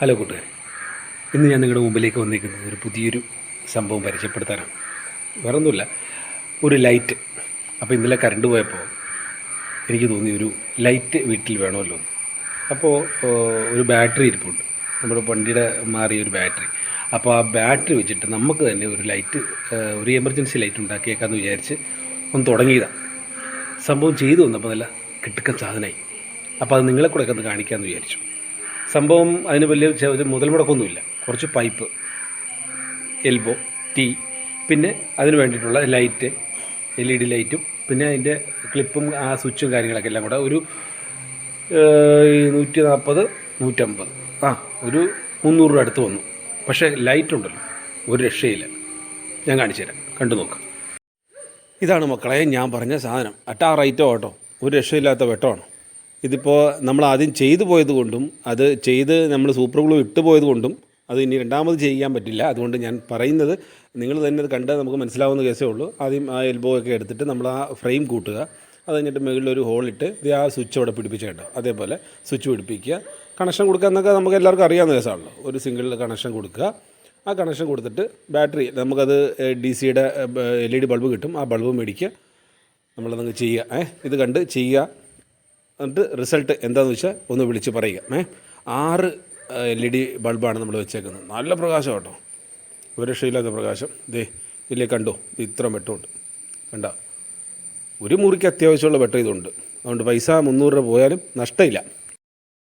Hello കൂട്ടുകാർ ഇന്ന് ഞാൻ നിങ്ങളുടെ മുമ്പിലേക്ക് വന്നിരിക്കുന്നത് ഒരു പുതിയൊരു സംഭവം പരിചയപ്പെടുത്താനാണ്. വേറെ ഒന്നുമില്ല ഒരു ലൈറ്റ്. അപ്പോൾ ഇന്നലെ കറണ്ട് പോയപ്പോൾ എനിക്ക് തോന്നി ഒരു ലൈറ്റ് വീട്ടിൽ വേണമല്ലോ അപ്പോൾ ഒരു ബാറ്ററി ഇരിപ്പുണ്ട്. നമ്മുടെ വണ്ടിയുടെ മാറിയ ഒരു ബാറ്ററി. അപ്പോൾ ആ ബാറ്ററി വെച്ചിട്ട് നമുക്ക് തന്നെ ഒരു ലൈറ്റ് ഒരു എമർജൻസി ലൈറ്റ് ഉണ്ടാക്കിയേക്കാമെന്ന് വിചാരിച്ച് ഒന്ന് തുടങ്ങിയതാണ് സംഭവം ചെയ്തു വന്നപ്പോൾ നല്ല കിട്ടുക്കൻ സാധനമായി. അപ്പോൾ അത് നിങ്ങളെ കൂടെ ഒക്കെ ഒന്ന് കാണിക്കാമെന്ന് വിചാരിച്ചു. സംഭവം അതിന് വലിയ ഒരു മുതൽ മുടക്കൊന്നുമില്ല. കുറച്ച് പൈപ്പ് എൽബോ ടീ പിന്നെ അതിന് വേണ്ടിയിട്ടുള്ള ലൈറ്റ് എൽ ഇ ഡി ലൈറ്റും പിന്നെ അതിന്റെ ക്ലിപ്പും ആ സ്വിച്ചും കാര്യങ്ങളൊക്കെ എല്ലാം കൂടെ ഒരു നൂറ്റി നാൽപ്പത് നൂറ്റമ്പത്. ആ ഒരു മുന്നൂറ് രൂപ അടുത്ത് വന്നു. പക്ഷേ ലൈറ്റ് ഉണ്ടല്ലോ ഒരു രക്ഷയില്ല. ഞാൻ കാണിച്ചു തരാം. കണ്ടു നോക്കാം. ഇതാണ് മക്കളെ ഞാൻ പറഞ്ഞ സാധനം. അട്ടാ റൈറ്റോ കേട്ടോ? ഒരു രക്ഷയില്ലാത്ത വെട്ടമാണ്. ഇതിപ്പോൾ നമ്മൾ ആദ്യം ചെയ്തു പോയത് കൊണ്ടും അത് ചെയ്ത് നമ്മൾ സൂപ്പർ ഗ്ലൂ ഇട്ട് പോയത് കൊണ്ടും അത് ഇനി രണ്ടാമത് ചെയ്യാൻ പറ്റില്ല. അതുകൊണ്ട് ഞാൻ പറയുന്നത് നിങ്ങൾ തന്നെ അത് കണ്ടാൽ നമുക്ക് മനസ്സിലാവുന്ന കേസേ ഉള്ളൂ. ആദ്യം ആ എൽബോ ഒക്കെ എടുത്തിട്ട് നമ്മൾ ആ ഫ്രെയിം കൂട്ടുക. അത് കഴിഞ്ഞിട്ട് മുകളിലൊരു ഹോളിട്ട് ഇത് ആ സ്വിച്ച് അവിടെ പിടിപ്പിച്ചേട്ടോ അതേപോലെ സ്വിച്ച് പിടിപ്പിക്കുക. കണക്ഷൻ കൊടുക്കുക എന്നൊക്കെ നമുക്ക് എല്ലാവർക്കും അറിയാവുന്ന കേസാണല്ലോ. ഒരു സിംഗിൾ കണക്ഷൻ കൊടുക്കുക. ആ കണക്ഷൻ കൊടുത്തിട്ട് ബാറ്ററി നമുക്കത് ഡി സിയുടെ എൽ ഇ ഡി ബൾബ് കിട്ടും. ആ ബൾബ് മേടിക്കുക. നമ്മളതങ്ങ് ചെയ്യുക. ഏഹ് ഇത് കണ്ട് ചെയ്യുക. എന്നിട്ട് റിസൾട്ട് എന്താണെന്ന് വെച്ചാൽ ഒന്ന് വിളിച്ച് പറയുക. ഏ? ആറ് എൽ ഇ ഡി ബൾബാണ് നമ്മൾ വെച്ചേക്കുന്നത്. നല്ല പ്രകാശം കേട്ടോ. ഒരു രക്ഷയില്ലാത്ത പ്രകാശം. ദേ ഇതിലേ കണ്ടോ? ഇത് ഇത്ര വെട്ടമുണ്ട്. കണ്ട? ഒരു മുറിക്ക് അത്യാവശ്യമുള്ള വെട്ടം ഇതുണ്ട്. അതുകൊണ്ട് പൈസ മുന്നൂറ് രൂപ പോയാലും നഷ്ടമില്ല.